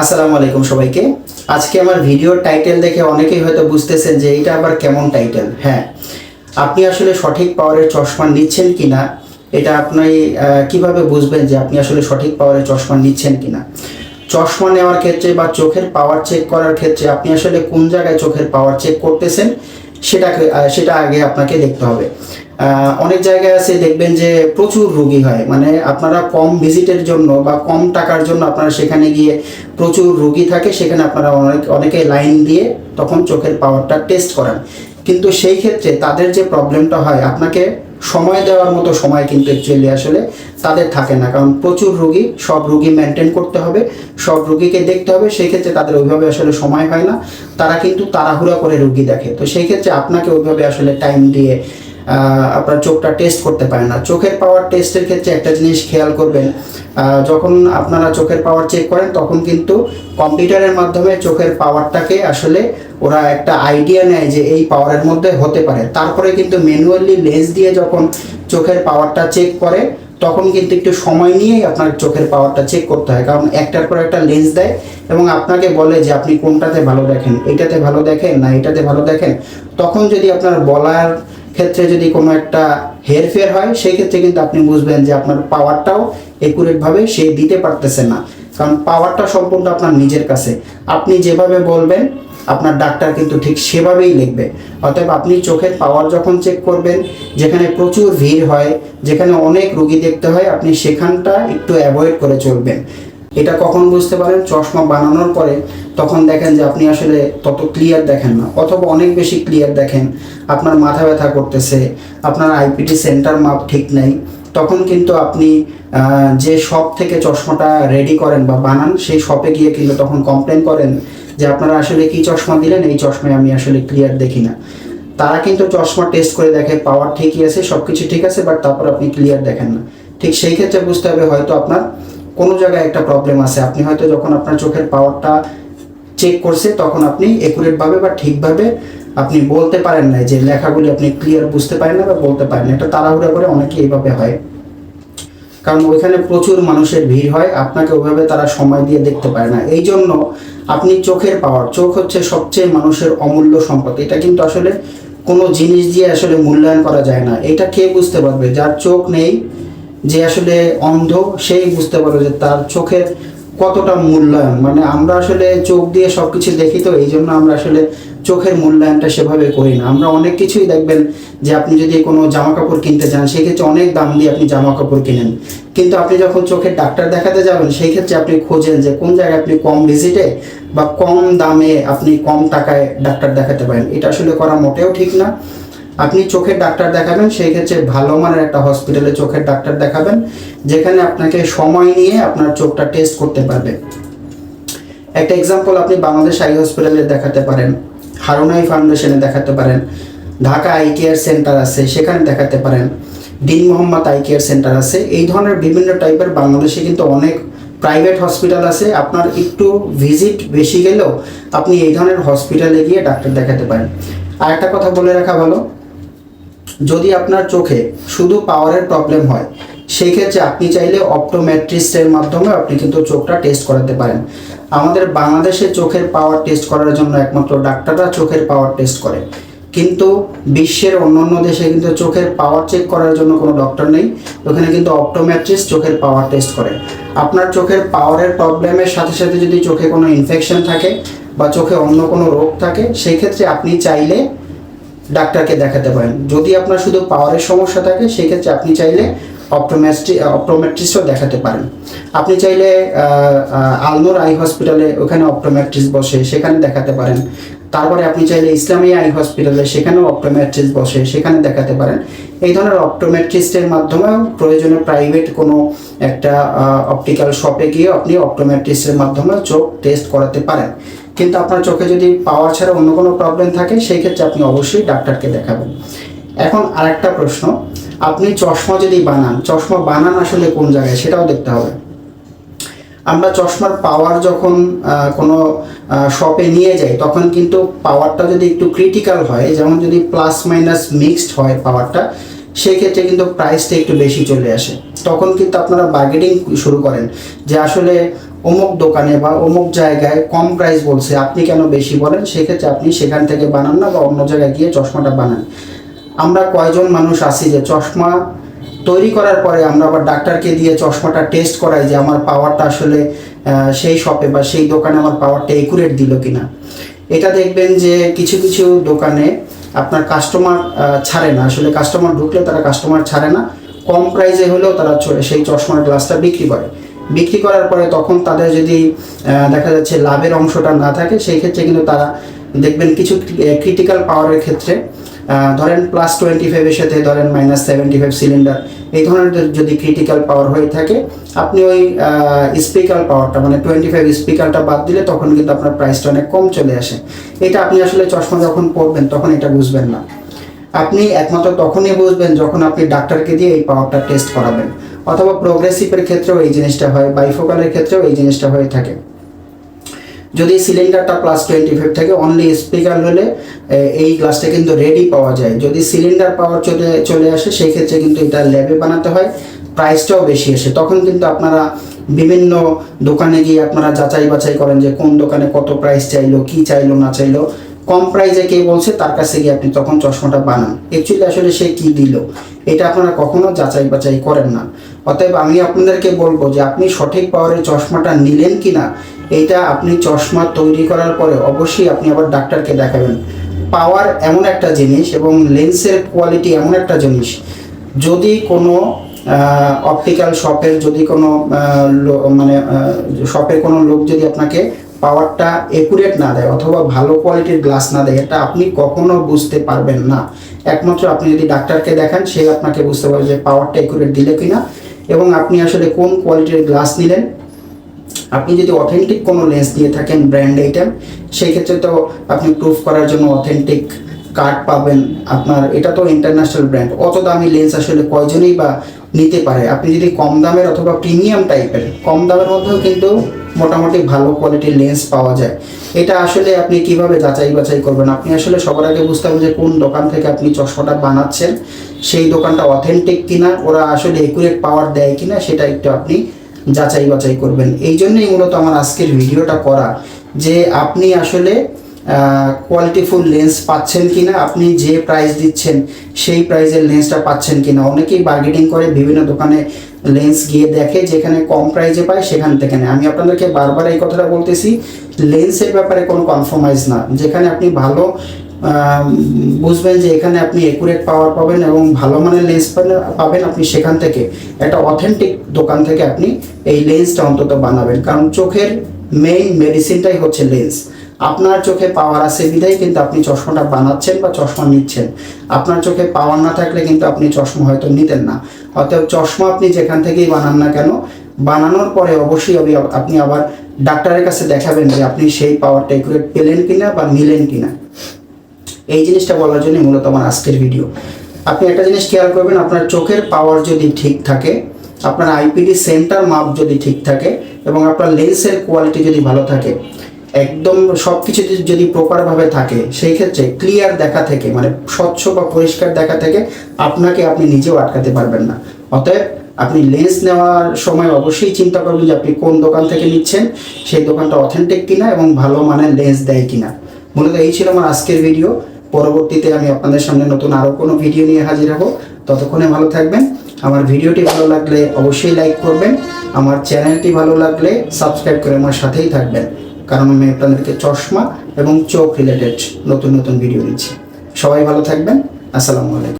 আসসালামু আলাইকুম সবাইকে। আজকে আমার ভিডিওর টাইটেল দেখে অনেকেই হয়তো বুঝতেছেন যে এটা আবার কেমন টাইটেল। হ্যাঁ আপনি আসলে সঠিক পাওয়ারের চশমা নিচ্ছেন কিনা, এটা আপনি কীভাবে বুঝবেন যে আপনি আসলে সঠিক পাওয়ারের চশমা নিচ্ছেন কিনা? চশমা নেওয়ার ক্ষেত্রে বা চোখের পাওয়ার চেক করার ক্ষেত্রে আপনি আসলে কোন জায়গায় চোখের পাওয়ার চেক করতেছেন, সেটাকে সেটা আগে আপনাকে দেখতে হবে। অনেক জায়গায় আছে, দেখবেন যে প্রচুর রুগী হয়। মানে আপনারা কম ভিজিটের জন্য বা কম টাকার জন্য আপনারা সেখানে গিয়ে প্রচুর রুগী থাকে, সেখানে আপনারা অনেক, অনেকে লাইন দিয়ে তখন চোখের পাওয়ারটা টেস্ট করান। কিন্তু সেই ক্ষেত্রে তাদের যে প্রবলেমটা হয়, আপনাকে সময় দেওয়ার মতো সময় কিন্তু অ্যাকচুয়ালি আসলে তাদের থাকে না। কারণ প্রচুর রুগী, সব রুগী মেনটেন করতে হবে, সব রুগীকে দেখতে হবে, সেই ক্ষেত্রে তাদের ওইভাবে আসলে সময় হয় না। তারা কিন্তু তাড়াহুড়া করে রুগী দেখে। তো সেই ক্ষেত্রে আপনাকে ওইভাবে আসলে টাইম দিয়ে আপনার চোখটা টেস্ট করতে পারে না। চোখের পাওয়ার টেস্টের ক্ষেত্রে একটা জিনিস খেয়াল করবেন যখন আপনারা চোখের পাওয়ার চেক করেন, তখন কিন্তু কম্পিউটারের মাধ্যমে চোখের পাওয়ারটাকে আসলে ওরা একটা আইডিয়া নেয় যে এই পাওয়ারের মধ্যে হতে পারে। তারপরে কিন্তু ম্যানুয়ালি লেন্স দিয়ে যখন চোখের পাওয়ারটা চেক করে, তখন কিন্তু একটু সময় নিয়েই আপনার চোখের পাওয়ারটা চেক করতে হয়। কারণ একটার পর একটা লেন্স দেয় এবং আপনাকে বলে যে আপনি কোনটাতে ভালো দেখেন, এটাতে ভালো দেখেন না এটাতে ভালো দেখেন। তখন যদি আপনার বলার ক্ষেত্রে যদি কোনো একটা হেরফের হয়, সেই ক্ষেত্রে কিন্তু আপনি বুঝবেন যে আপনার পাওয়ারটাও একুরেটভাবে সে দিতে পারতেছে না। কারণ পাওয়ারটা সম্পূর্ণ আপনার নিজের কাছে। আপনি যেভাবে বলবেন, আপনার ডাক্তার কিন্তু ঠিক সেভাবেই লিখবে। অতএব আপনি চোখের পাওয়ার যখন চেক করবেন, যেখানে প্রচুর ভিড় হয়, যেখানে অনেক রুগী দেখতে হয়, আপনি সেখানটা একটু অ্যাভয়েড করে চলবেন। এটা কখন বুঝতে পারেন? চশমা বানানোর পরে তখন দেখেন যে আপনি আসলে তত ক্লিয়ার দেখেন না। অথবা অনেক বেশি ক্লিয়ার দেখেন। আপনার মাথা ব্যথা করতেছে, আপনার আইপিটি সেন্টার মাপ ঠিক নেই। তখন কিন্তু আপনি যে শপ থেকে চশমাটা রেডি করেন বা বানান, সেই শপে গিয়ে কিন্তু তখন কমপ্লেন করেন যে আপনারা আসলে কি চশমা দিলেন? এই চশমায় আমি আসলে ক্লিয়ার দেখি না। তারা কিন্তু চশমা টেস্ট করে দেখে পাওয়ার ঠিকই আছে সব কিছু ঠিক আছে বাট তারপর আপনি ক্লিয়ার দেখেন না। ঠিক সেই ক্ষেত্রে বুঝতে হবে হয়তো আপনার কোনো জায়গায় একটা প্রবলেম আছে। আপনি হয়তো যখন আপনার চোখের পাওয়ারটা চেক করছে, তখন আপনি একুরেটভাবে বা ঠিকভাবে আপনি বলতে পারেন না যে লেখাগুলি আপনি ক্লিয়ার বুঝতে পারেন না বা বলতে পারেন না। এটা তাড়াহুড়া করে অনেকে এইভাবে হয়। কারণ ওইখানে প্রচুর মানুষের ভিড় হয়, আপনাকে ওইভাবে তারা সময় দিয়ে দেখতে পারে না। এই জন্য আপনি চোখের পাওয়ার চোখ হচ্ছে সবচেয়ে মানুষের অমূল্য সম্পদ। এটা কিন্তু আসলে কোনো জিনিস দিয়ে আসলে মূল্যায়ন করা যায় না। এটা কে বুঝতে পারবে? যার চোখ নেই যে আসলে অন্ধ, সেই বুঝতে পারবে যে তার চোখের কতটা মূল্যায়ন। মানে আমরা আসলে চোখ দিয়ে সব কিছু দেখি তো, এই জন্য আমরা আসলে চোখের মূল্যায়নটা সেভাবে করি না। আমরা অনেক কিছুই দেখবেন যে আপনি যদি কোনো জামা কাপড় কিনতে চান সেক্ষেত্রে অনেক দাম দিয়ে আপনি জামা কাপড় কিনেন। কিন্তু আপনি যখন চোখের ডাক্তার দেখাতে যাবেন সেই ক্ষেত্রে আপনি খোঁজেন যে কোন জায়গায় আপনি কম ভিজিটে বা কম দামে আপনি কম টাকায় ডাক্তার দেখাতে পারেন। এটা আসলে করা মোটেও ঠিক না। আপনি চোখের ডাক্তার দেখাবেন, সেই ক্ষেত্রে ভালো মানের একটা হসপিটালে চোখের ডাক্তার দেখাবেন, যেখানে আপনাকে সময় নিয়ে আপনার চোখটা টেস্ট করতে পারবে। একটা এক্সাম্পল আপনি বাংলাদেশ আই হসপিটালে দেখাতে পারেন, হারুনাই ফাউন্ডেশনে দেখাতে পারেন, ঢাকা আই কেয়ার সেন্টার আছে, সেখানে দেখাতে পারেন দিন মোহাম্মদ আই কেয়ার সেন্টার আছে, এই ধরনের বিভিন্ন টাইপের বাংলাদেশে কিন্তু অনেক প্রাইভেট হসপিটাল আছে। আপনার একটু ভিজিট বেশি গেলেও আপনি এই ধরনের হসপিটালে গিয়ে ডাক্তার দেখাতে পারেন। আর একটা কথা বলে রাখা ভালো যদি আপনার চোখে শুধু পাওয়ারের প্রবলেম হয়, সেই ক্ষেত্রে আপনি চাইলে অপটোমেট্রিস্টের মাধ্যমে আপনি কিন্তু চোখটা টেস্ট করাতে পারেন। আমাদের বাংলাদেশে চোখের পাওয়ার টেস্ট করার জন্য একমাত্র ডাক্তাররা চোখের পাওয়ার টেস্ট করে। কিন্তু বিশ্বের অন্যান্য দেশে কিন্তু চোখের পাওয়ার চেক করার জন্য কোনো ডক্টর নেই। ওখানে কিন্তু অপটোমেট্রিস্ট চোখের পাওয়ার টেস্ট করে। আপনার চোখের পাওয়ারের প্রবলেমের সাথে সাথে যদি চোখে কোনো ইনফেকশন থাকে বা চোখে অন্য কোনো রোগ থাকে, সেই ক্ষেত্রে আপনি চাইলে ডাক্তারকে দেখাতে পারেন। যদি আপনার শুধু পাওয়ারের সমস্যা থাকে, সেক্ষেত্রে আপনি চাইলে অপটোমেট্রি অপটোমেট্রিস্টও দেখাতে পারেন। আপনি চাইলে আলনুর আই হসপিটালে ওখানে অপটোমেট্রিস্ট বসে সেখানে দেখাতে পারেন। তারপরে আপনি চাইলে ইসলামী আই হসপিটালে সেখানেও অপটোমেট্রিস্ট বসে সেখানে দেখাতে পারেন। এই ধরনের অপটোমেট্রিস্টের মাধ্যমেও প্রয়োজনে প্রাইভেট কোনো একটা অপটিক্যাল শপে গিয়ে আপনি অপটোমেট্রিস্টের মাধ্যমে চোখ টেস্ট করাতে পারেন। কিন্তু আপনার চোখে যদি পাওয়া ছাড়া অন্য কোনো প্রবলেম থাকে, সেই ক্ষেত্রে আপনি অবশ্যই ডাক্তারকে দেখাবেন। এখন আরেকটা প্রশ্ন, আপনি চশমা যদি বানান, চশমা বানান আসলে কোন জায়গায়? সেটাও দেখতে হবে। আমরা চশমার পাওয়ার যখন কোনো শপে নিয়ে যাই, তখন কিন্তু পাওয়ারটা যদি একটু ক্রিটিক্যাল হয়, যেমন যদি প্লাস মাইনাস মিক্সড হয় পাওয়ারটা সেই ক্ষেত্রে কিন্তু প্রাইসটা একটু বেশি চলে আসে। তখন কিন্তু আপনারা বার্গেটিং শুরু করেন যে আসলে অমুক দোকানে বা অমুক জায়গায় কম প্রাইস বলছে, আপনি কেন বেশি বলেন? সেক্ষেত্রে আপনি সেখান থেকে বানান না বা অন্য জায়গায় গিয়ে চশমাটা বানান। আমরা কয়জন মানুষ আছি যে চশমা তৈরি করার পরে আমরা আবার ডাক্তারকে দিয়ে চশমাটা টেস্ট করাই যে আমার পাওয়ারটা আসলে সেই শপে বা সেই দোকানে আমার পাওয়ারটা একুরেট দিল কিনা। এটা দেখবেন যে কিছু কিছু দোকানে আপনার কাস্টমার ছাড়ে না। আসলে কাস্টমার ঢুকলে তারা কাস্টমার ছাড়ে না। কম প্রাইসে হলেও তারা সেই চশমার গ্লাসটা বিক্রি করে। বিক্রি করার পরে তখন তাদের যদি দেখা যাচ্ছে লাভের অংশটা না থাকে, সেই ক্ষেত্রে কিন্তু তারা দেখবেন কিছু ক্রিটিক্যাল পাওয়ারের ক্ষেত্রে ধরেন প্লাস টোয়েন্টি ফাইভের সাথে ধরেন মাইনাস সেভেন্টি ফাইভ সিলিন্ডার এই ধরনের যদি ক্রিটিক্যাল পাওয়ার হয়ে থাকে, আপনি ওই স্পিকার পাওয়ারটা মানে টোয়েন্টি ফাইভ স্পিকারটা বাদ দিলে তখন কিন্তু আপনার প্রাইসটা অনেক কম চলে আসে। এটা আপনি আসলে চশমা যখন পরবেন, তখন এটা বুঝবেন না। আপনি একমাত্র তখনই বুঝবেন যখন আপনি ডাক্তারকে দিয়ে এই পাওয়ারটা টেস্ট করাবেন। অথবা প্রোগ্রেসিভের ক্ষেত্রেও এই জিনিসটা হয় বাইফোকালের ক্ষেত্রেও এই জিনিসটা হয়ে থাকে। যদি সিলিন্ডারটা প্লাস টোয়েন্টি ফাইভ থাকে অনলি স্পিকার হলে এই গ্লাসটা কিন্তু রেডি পাওয়া যায়। যদি সিলিন্ডার পাওয়ার চলে চলে আসে, সেই ক্ষেত্রে কিন্তু এটা ল্যাবে বানাতে হয় প্রাইসটাও বেশি আসে। তখন কিন্তু আপনারা বিভিন্ন দোকানে গিয়ে আপনারা যাচাই বাছাই করেন যে কোন দোকানে কত প্রাইস চাইলো, কি চাইলো, না চাইলো। কম প্রাইসে কে বলছে, তার কাছে গিয়ে আপনি তখন চশমাটা বানান। অ্যাকচুয়ালি আসলে সে কি দিল, এটা আপনারা কখনো যাচাই বাছাই করেন না। অতএব আমি আপনাদেরকে বলব যে আপনি সঠিক পাওয়ারের চশমাটা নিলেন কি না এটা আপনি চশমা তৈরি করার পরে অবশ্যই আপনি আবার ডাক্তারকে দেখাবেন। পাওয়ার এমন একটা জিনিস এবং লেন্সের কোয়ালিটি এমন একটা জিনিস। যদি কোনো অপটিক্যাল শপের যদি কোনো মানে শপের কোনো লোক যদি আপনাকে পাওয়ারটা একুরেট না দেয় অথবা ভালো কোয়ালিটির গ্লাস না দেয়, এটা আপনি কখনো বুঝতে পারবেন না। একমাত্র আপনি যদি ডাক্তারকে দেখান, সে আপনাকে বুঝতে পারবে যে পাওয়ারটা একুরেট দিলে কিনা। এবং আপনি আসলে কোন কোয়ালিটির গ্লাস নিলেন আপনি যদি অথেন্টিক কোনো লেন্স দিয়ে থাকেন ব্র্যান্ড আইটেম সেই ক্ষেত্রে তো আপনি প্রুফ করার জন্য অথেন্টিক কার্ড পাবেন আপনার, এটা তো ইন্টারন্যাশনাল ব্র্যান্ড অত দামি লেন্স আসলে কয়জনই বা নিতে পারে? আপনি যদি কম দামের অথবা প্রিমিয়াম টাইপের কম দামের মধ্যেও কিন্তু মোটামুটি ভালো কোয়ালিটির লেন্স পাওয়া যায়। এটা আসলে আপনি কীভাবে যাচাই বাছাই করবেন? আপনি আসলে সবার আগে বুঝতে হবে যে কোন দোকান থেকে আপনি চশমাটা বানাচ্ছেন। সেই দোকানটা অথেন্টিক কিনা, ওরা আসলে একুরেট পাওয়ার দেয় কিনা, সেটা একটু আপনি যাচাই বাছাই করবেন। এই জন্যই মূলত আমার আজকের ভিডিওটা করা যে আপনি আসলে কোয়ালিটিফুল লেন্স পাচ্ছেন কি না আপনি যে প্রাইস দিচ্ছেন, সেই প্রাইসের লেন্সটা পাচ্ছেন কি না অনেকেই বার্গেনিং করে বিভিন্ন দোকানে লেন্স গিয়ে দেখে, যেখানে কম প্রাইসে পায় সেখান থেকে নেয়। আমি আপনাদেরকে বারবার এই কথাটা বলতেছি লেন্সের ব্যাপারে কোনো কনফার্মাইজ না। যেখানে আপনি ভালো বুঝবেন যে এখানে আপনি একুরেট পাওয়ার পাবেন এবং ভালো মানের লেন্স পাবেন আপনি সেখান থেকে। একটা অথেন্টিক দোকান থেকে আপনি এই লেন্সটা অন্তত বানাবেন। কারণ চোখের মেইন মেডিসিনটাই হচ্ছে লেন্স আপনার চোখে পাওয়ার আছে বিধায় কিন্তু আপনি চশমাটা বানাচ্ছেন বা চশমা নিচ্ছেন। আপনার চোখে পাওয়ার না থাকলে কিন্তু আপনি চশমা হয়তো নিতেন না। অতএব চশমা আপনি যেখান থেকেই বানান না কেন, বানানোর পরে অবশ্যই আপনি- আপনি আবার ডাক্তারের কাছে দেখাবেন যে আপনি সেই পাওয়ারটা একুরেট পেলেন কিনা বা নিলেন কিনা। এই জিনিসটা বলার জন্য মূলত আমার আজকের ভিডিও আপনি একটা জিনিস খেয়াল করবেন, আপনার চোখের পাওয়ার যদি ঠিক থাকে, আপনার আইপিডি সেন্টার মাপ যদি ঠিক থাকে, এবং আপনার লেন্সের কোয়ালিটি যদি ভালো থাকে, একদম সব কিছু যদি প্রপারভাবে থাকে, সেই ক্ষেত্রে ক্লিয়ার দেখা থেকে মানে স্বচ্ছ বা পরিষ্কার দেখা থেকে, আপনাকে আপনি নিজেও আটকাতে পারবেন না। অতএব আপনি লেন্স নেওয়ার সময় অবশ্যই চিন্তা করবেন যে আপনি কোন দোকান থেকে নিচ্ছেন, সেই দোকানটা অথেন্টিক কিনা, এবং ভালো মানের লেন্স দেয় কিনা। মূলত এই ছিল আমার আজকের ভিডিও পরবর্তীতে আমি আপনাদের সামনে নতুন আরও কোনো ভিডিও নিয়ে হাজির হব। ততক্ষণে ভালো থাকবেন। আমার ভিডিওটি ভালো লাগলে অবশ্যই লাইক করবেন। আমার চ্যানেলটি ভালো লাগলে সাবস্ক্রাইব করে আমার সাথেই থাকবেন। কারণ আমি আপনাদেরকে চশমা এবং চোখ রিলেটেড নতুন নতুন ভিডিও দিচ্ছি। সবাই ভালো থাকবেন। আসসালামু আলাইকুম।